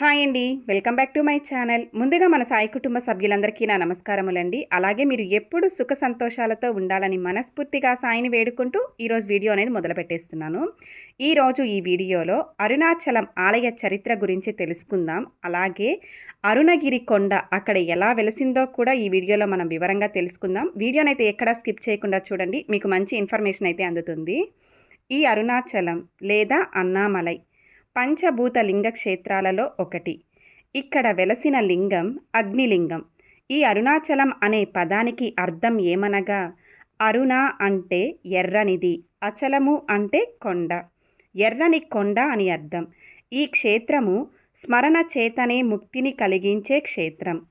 Hi అండి. Welcome back to my channel. ముందుగా మన సాయి కుటుంబ సభ్యులందరికీ నా నమస్కారములండి. అలాగే మీరు ఎప్పుడు సుఖ సంతోషాలతో ఉండాలని మనస్ఫూర్తిగా సాయిని వేడుకుంటూ ఈరోజు వీడియో అనేది మొదలుపెట్టేస్తున్నాను. ఈరోజు ఈ వీడియోలో అరుణాచలం ఆలయ చరిత్ర గురించి తెలుసుకుందాం. అలాగే అరుణగిరి కొండ అక్కడ ఎలా వెలిసిందో కూడా ఈ వీడియోలో మనం వివరంగా తెలుసుకుందాం. వీడియోనైతే ఎక్కడా స్కిప్ చేయకుండా చూడండి. మీకు మంచి ఇన్ఫర్మేషన్ అయితే అందుతుంది. ఈ అరుణాచలం లేదా అన్నామలై పంచభూత లింగ క్షేత్రాలలో ఒకటి. ఇక్కడ వెలసిన లింగం అగ్నిలింగం. ఈ అరుణాచలం అనే పదానికి అర్థం ఏమనగా అరుణ అంటే ఎర్రనిది అచలము అంటే కొండ. ఎర్రని కొండ అని అర్థం. ఈ క్షేత్రము స్మరణ చేతనే ముక్తిని కలిగించే క్షేత్రం.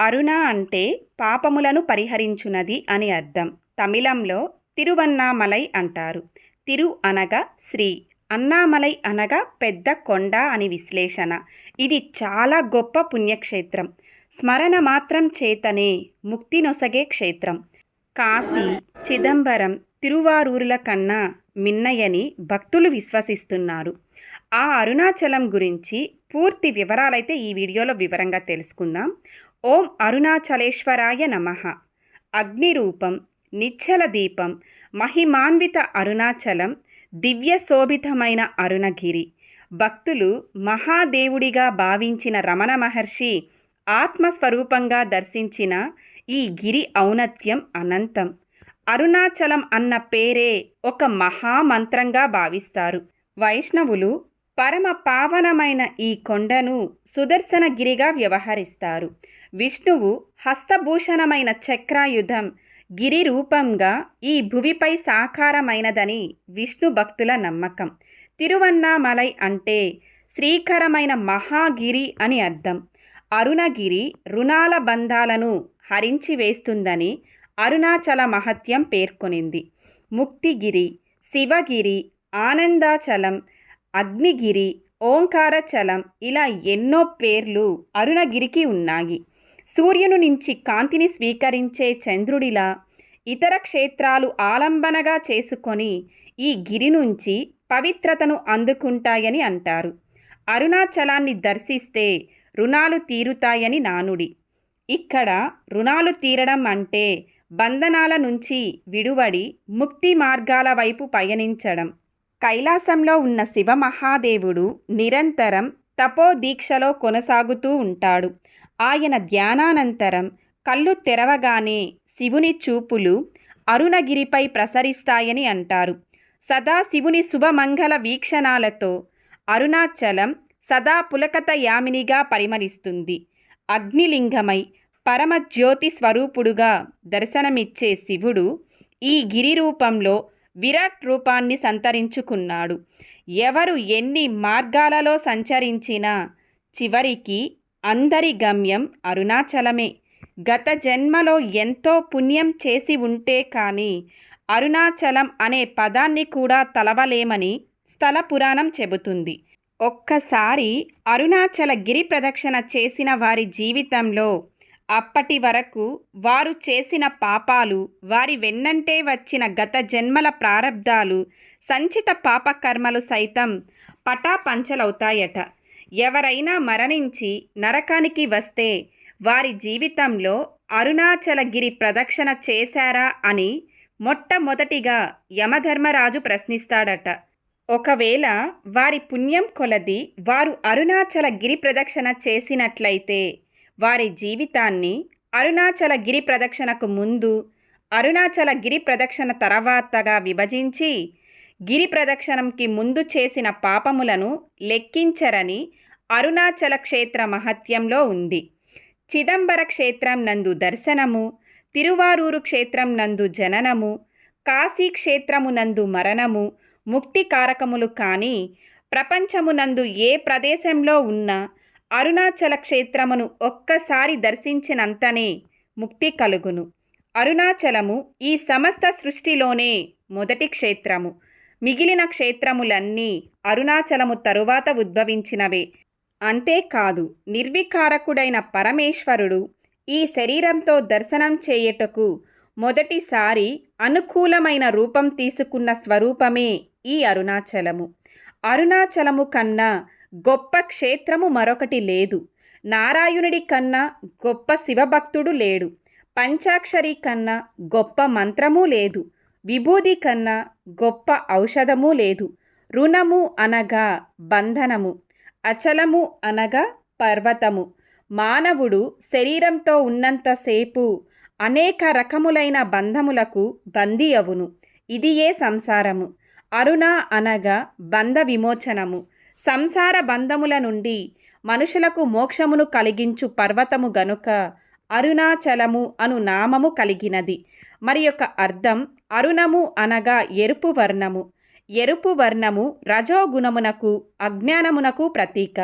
అరుణ అంటే పాపములను పరిహరించునది అని అర్థం. తమిళంలో తిరువన్నామలై అంటారు. తిరు అనగా శ్రీ. అన్నామలై అనగా పెద్ద కొండ అని విశ్లేషణ. ఇది చాలా గొప్ప పుణ్యక్షేత్రం. స్మరణ మాత్రం చేతనే ముక్తి నొసగే క్షేత్రం. కాశీ చిదంబరం తిరువారూరుల కన్నా మిన్నయని భక్తులు విశ్వసిస్తున్నారు. ఆ అరుణాచలం గురించి పూర్తి వివరాలైతే ఈ వీడియోలో వివరంగా తెలుసుకుందాం. ఓం అరుణాచలేశ్వరాయ నమః. అగ్నిరూపం నిశ్చల దీపం మహిమాన్విత అరుణాచలం దివ్య శోభితమైన అరుణగిరి. భక్తులు మహాదేవుడిగా భావించిన రమణ మహర్షి ఆత్మస్వరూపంగా దర్శించిన ఈ గిరి ఔన్నత్యం అనంతం. అరుణాచలం అన్న పేరే ఒక మహామంత్రంగా భావిస్తారు. వైష్ణవులు పరమ పావనమైన ఈ కొండను సుదర్శనగిరిగా వ్యవహరిస్తారు. విష్ణువు హస్తభూషణమైన చక్రాయుధం గిరి రూపంగా ఈ భువిపై సాకారమైనదని విష్ణు భక్తుల నమ్మకం. తిరువన్నామలై అంటే శ్రీకరమైన మహాగిరి అని అర్థం. అరుణగిరి రుణాల బంధాలను హరించి వేస్తుందని అరుణాచల మహత్యం పేర్కొనింది. ముక్తిగిరి శివగిరి ఆనందాచలం అగ్నిగిరి ఓంకారచలం ఇలా ఎన్నో పేర్లు అరుణగిరికి ఉన్నాయి. సూర్యుని నుంచి కాంతిని స్వీకరించే చంద్రుడిలా ఇతర క్షేత్రాలు ఆలంబనగా చేసుకొని ఈ గిరి నుంచి పవిత్రతను అందుకుంటాయని అంటారు. అరుణాచలాన్ని దర్శిస్తే రుణాలు తీరుతాయని నానుడి. ఇక్కడ రుణాలు తీరడం అంటే బంధనాల నుంచి విడువడి ముక్తి మార్గాల వైపు పయనించడం. కైలాసంలో ఉన్న శివ మహాదేవుడు నిరంతరం తపోదీక్షలో కొనసాగుతూ ఉంటాడు. ఆయన ధ్యానానంతరం కళ్ళు తెరవగానే శివుని చూపులు అరుణగిరిపై ప్రసరిస్తాయని అంటారు. సదా శివుని శుభమంగళ వీక్షణాలతో అరుణాచలం సదా పులకత యామినిగా పరిమళిస్తుంది. అగ్నిలింగమై పరమజ్యోతి స్వరూపుడుగా దర్శనమిచ్చే శివుడు ఈ గిరి రూపంలో విరాట్ రూపాన్ని సంతరించుకున్నాడు. ఎవరు ఎన్ని మార్గాలలో సంచరించినా చివరికి అందరి గమ్యం అరుణాచలమే. గత జన్మలో ఎంతో పుణ్యం చేసి ఉంటే కానీ అరుణాచలం అనే పదాన్ని కూడా తలవలేమని స్థల పురాణం చెబుతుంది. ఒక్కసారి అరుణాచల గిరి ప్రదక్షిణ చేసిన వారి జీవితంలో అప్పటి వరకు వారు చేసిన పాపాలు వారి వెన్నంటే వచ్చిన గత జన్మల ప్రారబ్ధాలు సంచిత పాపకర్మలు సైతం పటాపంచలవుతాయట. ఎవరైనా మరణించి నరకానికి వస్తే వారి జీవితంలో అరుణాచలగిరి ప్రదక్షిణ చేశారా అని మొట్టమొదటిగా యమధర్మరాజు ప్రశ్నిస్తాడట. ఒకవేళ వారి పుణ్యం కొలది వారు అరుణాచల గిరి ప్రదక్షిణ చేసినట్లయితే వారి జీవితాన్ని అరుణాచల గిరి ప్రదక్షిణకు ముందు అరుణాచల గిరి ప్రదక్షిణ తర్వాతగా విభజించి గిరి ప్రదక్షిణంకి ముందు చేసిన పాపములను లెక్కించరని అరుణాచల క్షేత్ర మహత్యంలో ఉంది. చిదంబర క్షేత్రం నందు దర్శనము తిరువారూరు క్షేత్రం నందు జననము కాశీ క్షేత్రము నందు మరణము ముక్తి కారకములు కానీ ప్రపంచమునందు ఏ ప్రదేశంలో ఉన్నా అరుణాచల క్షేత్రమును ఒక్కసారి దర్శించినంతనే ముక్తి కలుగును. అరుణాచలము ఈ సమస్త సృష్టిలోనే మొదటి క్షేత్రము. మిగిలిన క్షేత్రములన్నీ అరుణాచలము తరువాత ఉద్భవించినవే. అంతేకాదు నిర్వికారకుడైన పరమేశ్వరుడు ఈ శరీరంతో దర్శనం చేయుటకు మొదటిసారి అనుకూలమైన రూపం తీసుకున్న స్వరూపమే ఈ అరుణాచలము. అరుణాచలము కన్నా గొప్ప క్షేత్రము మరొకటి లేదు. నారాయణుడి కన్నా గొప్ప శివభక్తుడు లేడు. పంచాక్షరి కన్నా గొప్ప మంత్రము లేదు. విభూది కన్నా గొప్ప ఔషధము లేదు. రుణము అనగా బంధనము. అచలము అనగా పర్వతము. మానవుడు శరీరంతో ఉన్నంతసేపు అనేక రకములైన బంధములకు బందీ అవును. ఇదియే సంసారము. అరుణ అనగా బంధ విమోచనము. సంసార బంధముల నుండి మనుషులకు మోక్షమును కలిగించు పర్వతము గనుక అరుణాచలము అను నామము కలిగినది. మరి యొక్క అర్థం అరుణము అనగా ఎరుపు వర్ణము. ఎరుపు వర్ణము రజోగుణమునకు అజ్ఞానమునకు ప్రతీక.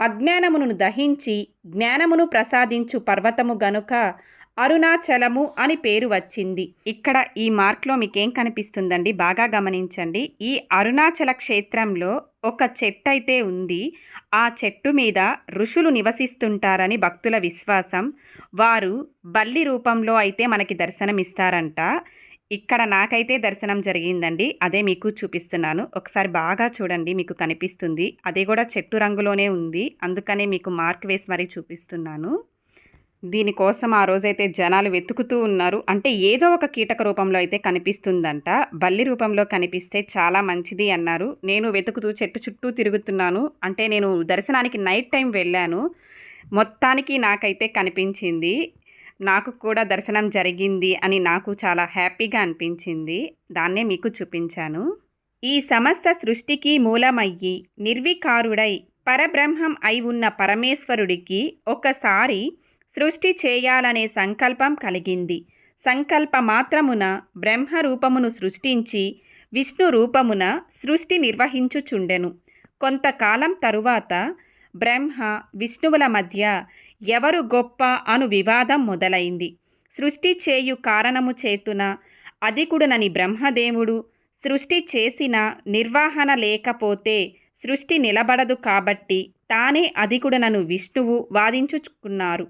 అజ్ఞానమును దహించి జ్ఞానమును ప్రసాదించు పర్వతము గనుక అరుణాచలము అని పేరు వచ్చింది. ఇక్కడ ఈ మార్క్లో మీకేం కనిపిస్తుందండి? బాగా గమనించండి. ఈ అరుణాచల క్షేత్రంలో ఒక చెట్టు అయితే ఉంది. ఆ చెట్టు మీద ఋషులు నివసిస్తుంటారని భక్తుల విశ్వాసం. వారు బల్లి రూపంలో అయితే మనకి దర్శనమిస్తారంట. ఇక్కడ నాకైతే దర్శనం జరిగిందండి. అదే మీకు చూపిస్తున్నాను. ఒకసారి బాగా చూడండి మీకు కనిపిస్తుంది. అది కూడా చెట్టు రంగులోనే ఉంది. అందుకనే మీకు మార్క్ వేసి మరీ చూపిస్తున్నాను. దీనికోసం ఆ రోజైతే జనాలు వెతుకుతూ ఉన్నారు. అంటే ఏదో ఒక కీటక రూపంలో అయితే కనిపిస్తుందంట. బల్లి రూపంలో కనిపిస్తే చాలా మంచిది అన్నారు. నేను వెతుకుతూ చెట్టు చుట్టూ తిరుగుతున్నాను. అంటే నేను దర్శనానికి నైట్ టైం వెళ్ళాను. మొత్తానికి నాకైతే కనిపించింది. నాకు కూడా దర్శనం జరిగింది అని నాకు చాలా హ్యాపీగా అనిపించింది. దాన్నే మీకు చూపించాను. ఈ సమస్త సృష్టికి మూలమయ్యి నిర్వికారుడై పరబ్రహ్మం అయి ఉన్న పరమేశ్వరుడికి ఒకసారి సృష్టి చేయాలనే సంకల్పం కలిగింది. సంకల్ప మాత్రమున బ్రహ్మ రూపమును సృష్టించి విష్ణు రూపమున సృష్టి నిర్వహించుచుండెను. కొంతకాలం తరువాత బ్రహ్మ విష్ణువుల మధ్య ఎవరు గొప్ప అను వివాదం మొదలైంది. సృష్టి చేయు కారణము చేతున అధికుడునని బ్రహ్మదేవుడు సృష్టి చేసిన నిర్వహణ లేకపోతే సృష్టి నిలబడదు కాబట్టి తానే అధికుడనను విష్ణువు వాదించుకున్నారు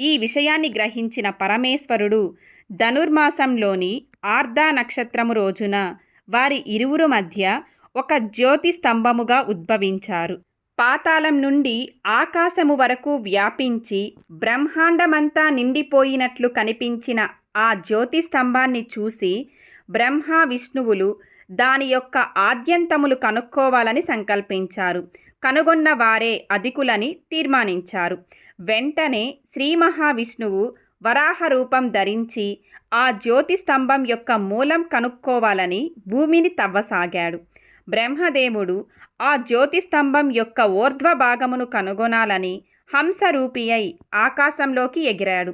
ఈ విషయాన్ని గ్రహించిన పరమేశ్వరుడు ధనుర్మాసంలోని ఆర్ధా నక్షత్రము రోజున వారి ఇరువురు మధ్య ఒక జ్యోతి స్తంభముగా ఉద్భవించారు. పాతాళం నుండి ఆకాశము వరకు వ్యాపించి బ్రహ్మాండమంతా నిండిపోయినట్లు కనిపించిన ఆ జ్యోతి స్తంభాన్ని చూసి బ్రహ్మ విష్ణువులు దాని యొక్క ఆద్యంతములు కనుక్కోవాలని సంకల్పించారు. కనుగొన్న వారే అధికులని తీర్మానించారు. వెంటనే శ్రీ మహావిష్ణువు వరాహ రూపం ధరించి ఆ జ్యోతి స్తంభం యొక్క మూలం కనుక్కోవాలని భూమిని తవ్వసాగాడు. బ్రహ్మదేవుడు ఆ జ్యోతిస్తంభం యొక్క ఓర్ధ్వ భాగమును కనుగొనాలని హంసరూపి అయి ఆకాశంలోకి ఎగిరాడు.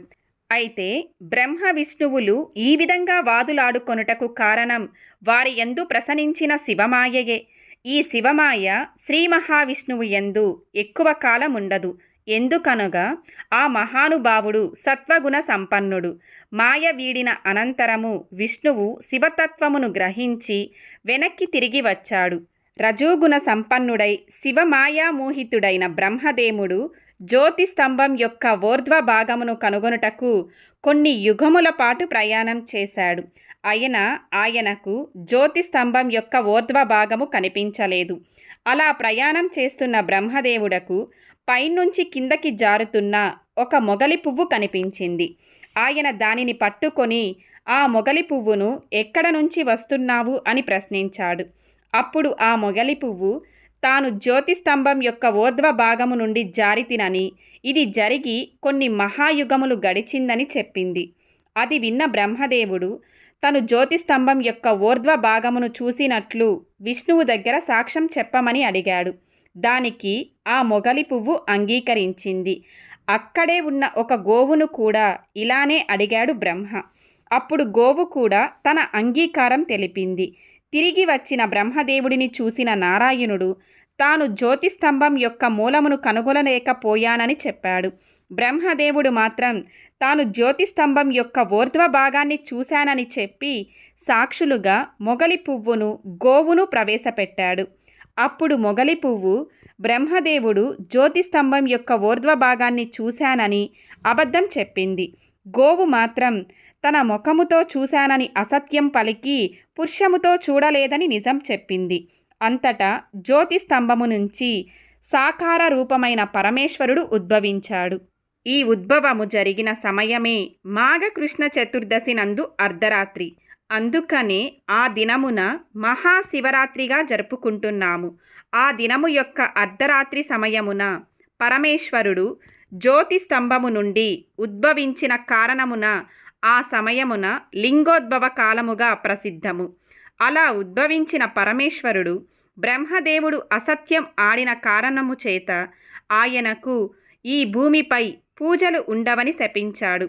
అయితే బ్రహ్మ విష్ణువులు ఈ విధంగా వాదులాడుకొనుటకు కారణం వారి ఎందు ప్రసనించిన శివమాయయే. ఈ శివమాయ శ్రీ మహావిష్ణువు ఎందు ఎక్కువ కాలం ఉండదు ఎందుకనగా ఆ మహానుభావుడు సత్వగుణ సంపన్నుడు. మాయ వీడిన అనంతరము విష్ణువు శివతత్వమును గ్రహించి వెనక్కి తిరిగి వచ్చాడు. రజోగుణ సంపన్నుడై శివమాయామోహితుడైన బ్రహ్మదేవుడు జ్యోతి స్తంభం యొక్క ఓర్ధ్వ భాగమును కనుగొనుటకు కొన్ని యుగముల పాటు ప్రయాణం చేశాడు. ఆయన ఆయనకు జ్యోతి స్తంభం యొక్క ఓర్ధ్వ భాగము కనిపించలేదు. అలా ప్రయాణం చేస్తున్న బ్రహ్మదేవుడకు పైనుంచి కిందకి జారుతున్న ఒక మొగలి పువ్వు కనిపించింది. ఆయన దానిని పట్టుకొని ఆ మొగలి పువ్వును ఎక్కడ నుంచి వస్తున్నావు? అని ప్రశ్నించాడు. అప్పుడు ఆ మొగలి పువ్వు తాను జ్యోతిస్తంభం యొక్క ఓర్ధ్వ భాగము నుండి జారితినని ఇది జరిగి కొన్ని మహాయుగములు గడిచిందని చెప్పింది. అది విన్న బ్రహ్మదేవుడు తను జ్యోతిస్తంభం యొక్క ఓర్ధ్వ భాగమును చూసినట్లు విష్ణువు దగ్గర సాక్ష్యం చెప్పమని అడిగాడు. దానికి ఆ మొగలి పువ్వు అంగీకరించింది. అక్కడే ఉన్న ఒక గోవును కూడా ఇలానే అడిగాడు బ్రహ్మ. అప్పుడు గోవు కూడా తన అంగీకారం తెలిపింది. తిరిగి వచ్చిన బ్రహ్మదేవుడిని చూసిన నారాయణుడు తాను జ్యోతిస్తంభం యొక్క మూలమును కనుగొనలేకపోయానని చెప్పాడు. బ్రహ్మదేవుడు మాత్రం తాను జ్యోతిస్తంభం యొక్క ఊర్ధ్వ భాగాన్ని చూశానని చెప్పి సాక్షులుగా మొగలి పువ్వును గోవును ప్రవేశపెట్టాడు. అప్పుడు మొగలి పువ్వు బ్రహ్మదేవుడు జ్యోతిస్తంభం యొక్క ఊర్ధ్వ భాగాన్ని చూశానని అబద్ధం చెప్పింది. గోవు మాత్రం తన ముఖముతో చూశానని అసత్యం పలికి పురుషముతో చూడలేదని నిజం చెప్పింది. అంతటా జ్యోతి స్తంభము నుంచి సాకార రూపమైన పరమేశ్వరుడు ఉద్భవించాడు. ఈ ఉద్భవము జరిగిన సమయమే మాఘకృష్ణ చతుర్దశి నందు అర్ధరాత్రి. అందుకనే ఆ దినమున మహాశివరాత్రిగా జరుపుకుంటున్నాము. ఆ దినము యొక్క అర్ధరాత్రి సమయమున పరమేశ్వరుడు జ్యోతి స్తంభము నుండి ఉద్భవించిన కారణమున ఆ సమయమున లింగోద్భవ కాలముగా ప్రసిద్ధము. అలా ఉద్భవించిన పరమేశ్వరుడు బ్రహ్మదేవుడు అసత్యం ఆడిన కారణము చేత ఆయనకు ఈ భూమిపై పూజలు ఉండవని శపించాడు.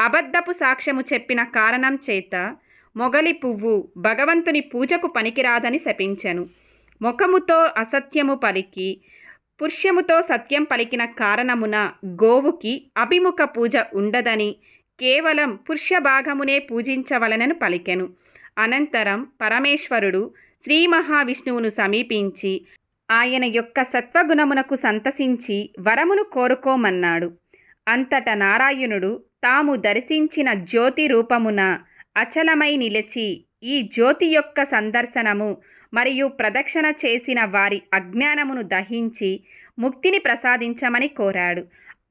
అబద్ధపు సాక్ష్యము చెప్పిన కారణం చేత మొగలి పువ్వు భగవంతుని పూజకు పనికిరాదని శపించెను. ముఖముతో అసత్యము పలికి పుష్యముతో సత్యం పలికిన కారణమున గోవుకి అభిముఖ పూజ ఉండదని కేవలం పురుష భాగమునే పూజించవలనను పలికెను. అనంతరం పరమేశ్వరుడు శ్రీ మహావిష్ణువును సమీపించి ఆయన యొక్క సత్వగుణమునకు సంతసించి వరమును కోరుకోమన్నాడు. అంతట నారాయణుడు తాము దర్శించిన జ్యోతి రూపమున అచలమై నిలిచి ఈ జ్యోతి యొక్క సందర్శనము మరియు ప్రదక్షిణ చేసిన వారి అజ్ఞానమును దహించి ముక్తిని ప్రసాదించమని కోరాడు.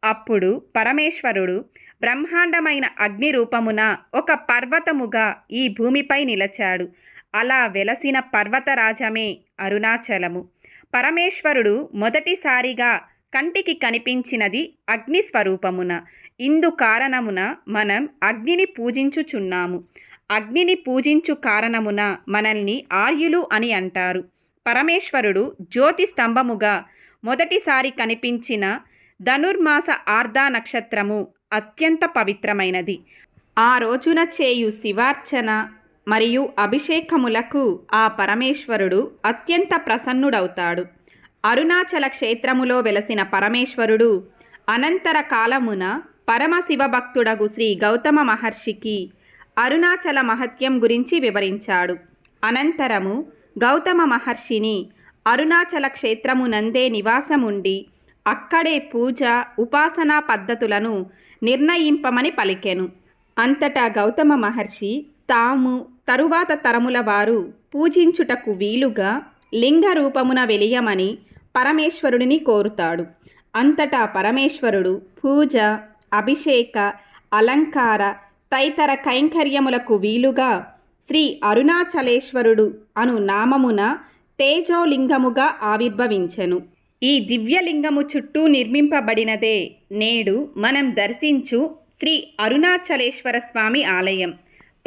అప్పుడు పరమేశ్వరుడు బ్రహ్మాండమైన అగ్ని రూపమున ఒక పర్వతముగా ఈ భూమిపై నిలచాడు. అలా వెలసిన పర్వతరాజమే అరుణాచలము. పరమేశ్వరుడు మొదటిసారిగా కంటికి కనిపించినది అగ్ని స్వరూపమున ఇందు కారణమున మనం అగ్నిని పూజించుచున్నాము. అగ్నిని పూజించు కారణమున మనల్ని ఆర్యులు అని అంటారు. పరమేశ్వరుడు జ్యోతి స్తంభముగా మొదటిసారి కనిపించిన ధనుర్మాస ఆర్ధా నక్షత్రము అత్యంత పవిత్రమైనది. ఆ రోజున చేయు శివార్చన మరియు అభిషేకములకు ఆ పరమేశ్వరుడు అత్యంత ప్రసన్నుడవుతాడు. అరుణాచల క్షేత్రములో వెలసిన పరమేశ్వరుడు అనంతర కాలమున పరమశివ భక్తుడగు శ్రీ గౌతమ మహర్షికి అరుణాచల మహత్యం గురించి వివరించాడు. అనంతరము గౌతమ మహర్షిని అరుణాచల క్షేత్రమునందే నివాసముండి అక్కడే పూజ ఉపాసనా పద్ధతులను నిర్ణయింపమని పలికెను. అంతటా గౌతమ మహర్షి తాము తరువాత తరముల వారు పూజించుటకు వీలుగా లింగ రూపమున వెలియమని పరమేశ్వరుడిని కోరుతాడు. అంతటా పరమేశ్వరుడు పూజ అభిషేక అలంకార తదితర కైంకర్యములకు వీలుగా శ్రీ అరుణాచలేశ్వరుడు అను నామమున తేజోలింగముగా ఆవిర్భవించెను. ఈ దివ్యలింగము చుట్టూ నిర్మింపబడినదే. నేడు మనం దర్శించు శ్రీ అరుణాచలేశ్వర స్వామి ఆలయం.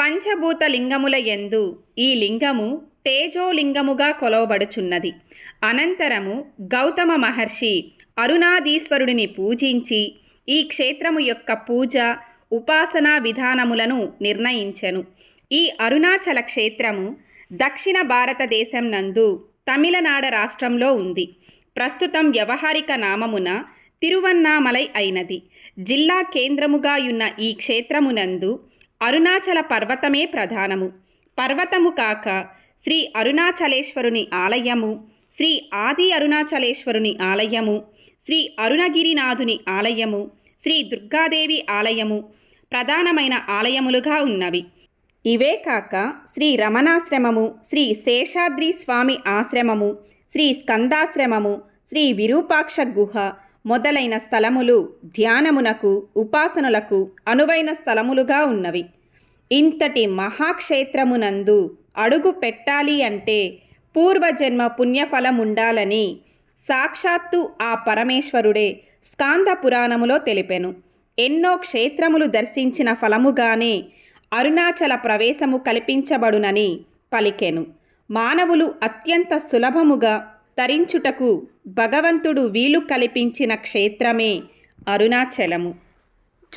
పంచభూత లింగముల యందు ఈ లింగము తేజోలింగముగా కొలవబడుచున్నది. అనంతరము గౌతమ మహర్షి అరుణాధీశ్వరుడిని పూజించి ఈ క్షేత్రము యొక్క పూజ ఉపాసనా విధానములను నిర్ణయించెను. ఈ అరుణాచల క్షేత్రము దక్షిణ భారతదేశం నందు తమిళనాడు రాష్ట్రంలో ఉంది. ప్రస్తుతం వ్యవహారిక నామమున తిరువన్నామలై అయినది. జిల్లా కేంద్రముగా ఉన్న ఈ క్షేత్రమునందు అరుణాచల పర్వతమే ప్రధానము. పర్వతము కాక శ్రీ అరుణాచలేశ్వరుని ఆలయము శ్రీ ఆది అరుణాచలేశ్వరుని ఆలయము శ్రీ అరుణగిరినాథుని ఆలయము శ్రీ దుర్గాదేవి ఆలయము ప్రధానమైన ఆలయములుగా ఉన్నవి. ఇవే కాక శ్రీ రమణాశ్రమము శ్రీ శేషాద్రి స్వామి ఆశ్రమము శ్రీ స్కందాశ్రమము శ్రీ విరూపాక్ష గుహ మొదలైన స్థలములు ధ్యానమునకు ఉపాసనలకు అనువైన స్థలములుగా ఉన్నవి. ఇంతటి మహాక్షేత్రమునందు అడుగు పెట్టాలి అంటే పూర్వజన్మ పుణ్యఫలముండాలని సాక్షాత్తు ఆ పరమేశ్వరుడే స్కాంద పురాణములో తెలిపెను. ఎన్నో క్షేత్రములు దర్శించిన ఫలముగానే అరుణాచల ప్రవేశము కల్పించబడునని పలికెను. మానవులు అత్యంత సులభముగా తరించుటకు భగవంతుడు వీలు కల్పించిన క్షేత్రమే అరుణాచలము.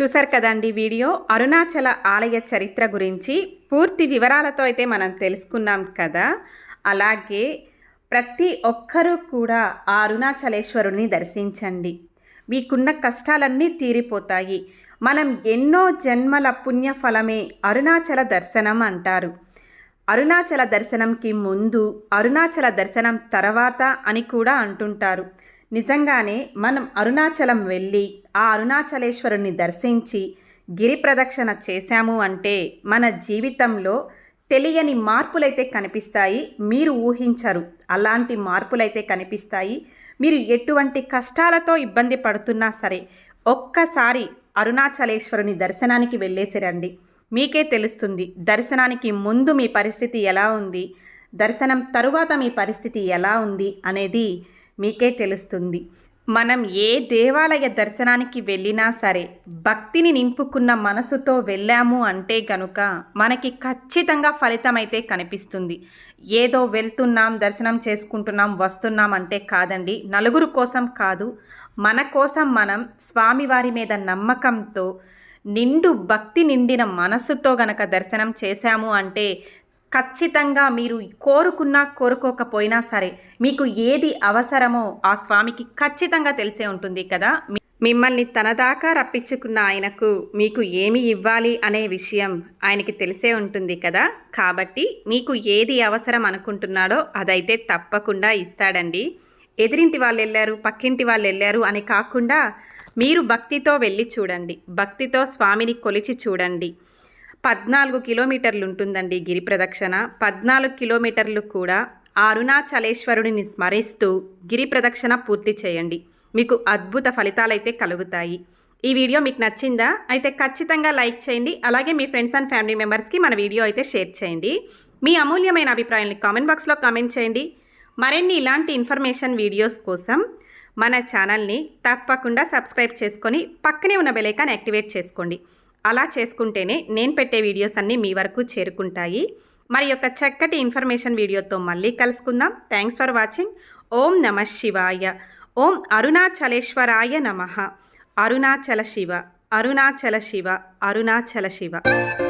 చూసారు కదండి వీడియో? అరుణాచల ఆలయ చరిత్ర గురించి పూర్తి వివరాలతో అయితే మనం తెలుసుకున్నాం కదా. అలాగే ప్రతి ఒక్కరూ కూడా ఆ అరుణాచలేశ్వరుని దర్శించండి. మీకున్న కష్టాలన్నీ తీరిపోతాయి. మనం ఎన్నో జన్మల పుణ్యఫలమే అరుణాచల దర్శనం అంటారు. అరుణాచల దర్శనంకి ముందు అరుణాచల దర్శనం తర్వాత అని కూడా అంటుంటారు. నిజంగానే మనం అరుణాచలం వెళ్ళి ఆ అరుణాచలేశ్వరుని దర్శించి గిరి ప్రదక్షిణ చేశాము అంటే మన జీవితంలో తెలియని మార్పులైతే కనిపిస్తాయి మీరు ఊహించరు. అలాంటి మార్పులైతే కనిపిస్తాయి. మీరు ఎటువంటి కష్టాలతో ఇబ్బంది పడుతున్నా సరే ఒక్కసారి అరుణాచలేశ్వరుని దర్శనానికి వెళ్ళేసి రండి. మీకే తెలుస్తుంది. దర్శనానికి ముందు మీ పరిస్థితి ఎలా ఉంది? దర్శనం తరువాత మీ పరిస్థితి ఎలా ఉంది? అనేది మీకే తెలుస్తుంది. మనం ఏ దేవాలయ దర్శనానికి వెళ్ళినా సరే భక్తిని నింపుకున్న మనసుతో వెళ్ళాము అంటే కనుక మనకి ఖచ్చితంగా ఫలితం అయితే కనిపిస్తుంది. ఏదో వెళ్తున్నాం దర్శనం చేసుకుంటున్నాం వస్తున్నాం అంటే కాదండి నలుగురు కోసం కాదు. మన కోసం మనం స్వామివారి మీద నమ్మకంతో నిండు భక్తి నిండిన మనస్సుతో గనక దర్శనం చేశాము అంటే ఖచ్చితంగా మీరు కోరుకున్నా కోరుకోకపోయినా సరే మీకు ఏది అవసరమో ఆ స్వామికి ఖచ్చితంగా తెలిసే ఉంటుంది కదా? మిమ్మల్ని తన దాకా రప్పించుకున్న ఆయనకు మీకు ఏమి ఇవ్వాలి అనే విషయం ఆయనకి తెలిసే ఉంటుంది కదా? కాబట్టి మీకు ఏది అవసరం అనుకుంటున్నాడో అదైతే తప్పకుండా ఇస్తాడండి. ఎదిరింటి వాళ్ళు వెళ్ళారు పక్కింటి వాళ్ళు వెళ్ళారు అని కాకుండా మీరు భక్తితో వెళ్ళి చూడండి. భక్తితో స్వామిని కొలిచి చూడండి. పద్నాలుగు కిలోమీటర్లు ఉంటుందండి గిరి ప్రదక్షిణ. పద్నాలుగు కిలోమీటర్లు కూడా ఆ అరుణాచలేశ్వరుడిని స్మరిస్తూ గిరి ప్రదక్షిణ పూర్తి చేయండి. మీకు అద్భుత ఫలితాలైతే కలుగుతాయి. ఈ వీడియో మీకు నచ్చిందా? అయితే ఖచ్చితంగా లైక్ చేయండి. అలాగే మీ ఫ్రెండ్స్ అండ్ ఫ్యామిలీ మెంబర్స్కి మన వీడియో అయితే షేర్ చేయండి. మీ అమూల్యమైన అభిప్రాయాన్ని కామెంట్ బాక్స్లో కామెంట్ చేయండి. మరిన్ని ఇలాంటి ఇన్ఫర్మేషన్ వీడియోస్ కోసం మన ఛానల్ని తప్పకుండా సబ్స్క్రైబ్ చేసుకొని పక్కనే ఉన్న బెలైకాన్ యాక్టివేట్ చేసుకోండి. అలా చేసుకుంటేనే నేను పెట్టే వీడియోస్ అన్నీ మీ వరకు చేరుకుంటాయి. మరి యొక్క చక్కటి ఇన్ఫర్మేషన్ వీడియోతో మళ్ళీ కలుసుకుందాం. థ్యాంక్స్ ఫర్ వాచింగ్ ఓం నమ శివాయ. ఓం అరుణాచలేశ్వరాయ నమ. అరుణాచల శివ. అరుణాచల శివ. అరుణాచల శివ.